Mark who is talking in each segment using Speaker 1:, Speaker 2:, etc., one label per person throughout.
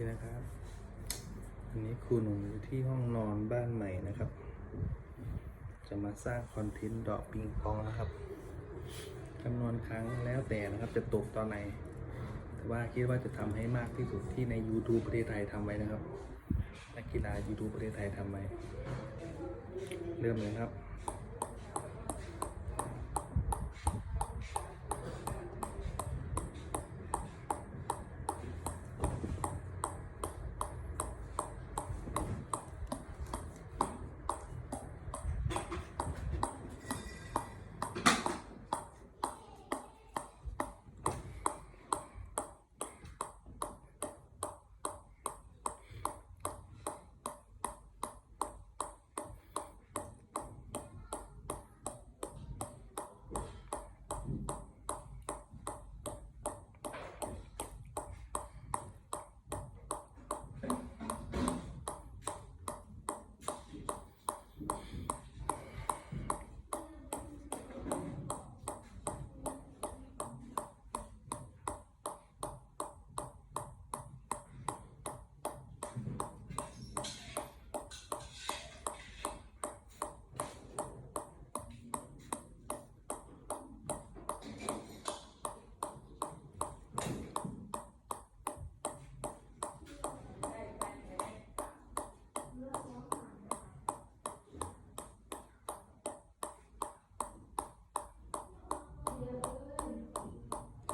Speaker 1: นี่นะครับ อันนี้ครูหนุ่มอยู่ที่ห้องนอนบ้านใหม่นะครับ จะมาสร้างคอนเทนต์ดอกปิงปองนะครับจำนวนครั้งแล้วแต่นะครับจะตกตอนไหน แต่ว่าคิดว่าจะทำให้มากที่สุดที่ใน YouTube ประเทศไทยทำไว้นะครับนักกีฬา YouTube ประเทศไทยทำไว้ เริ่มเลยครับ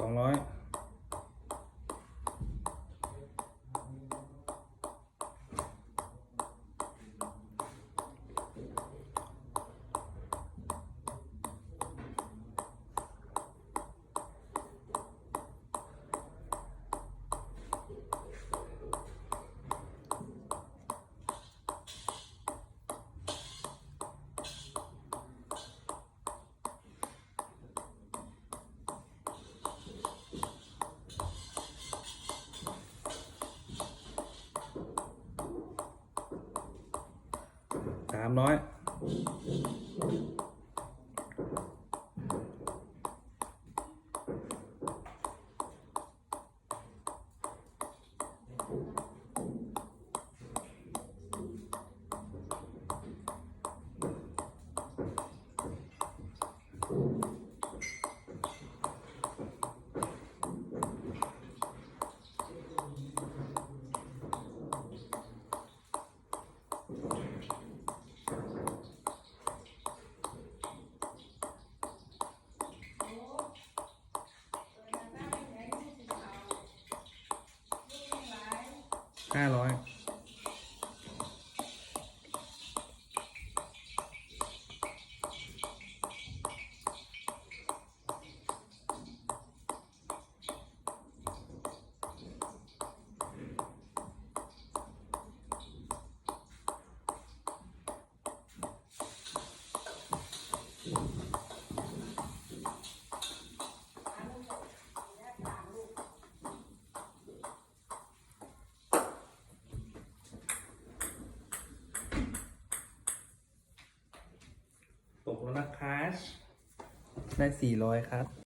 Speaker 1: องร้อย สามร้อย ห้าร้อย ตกแล้วนะครับได้สี่ร้อยครับ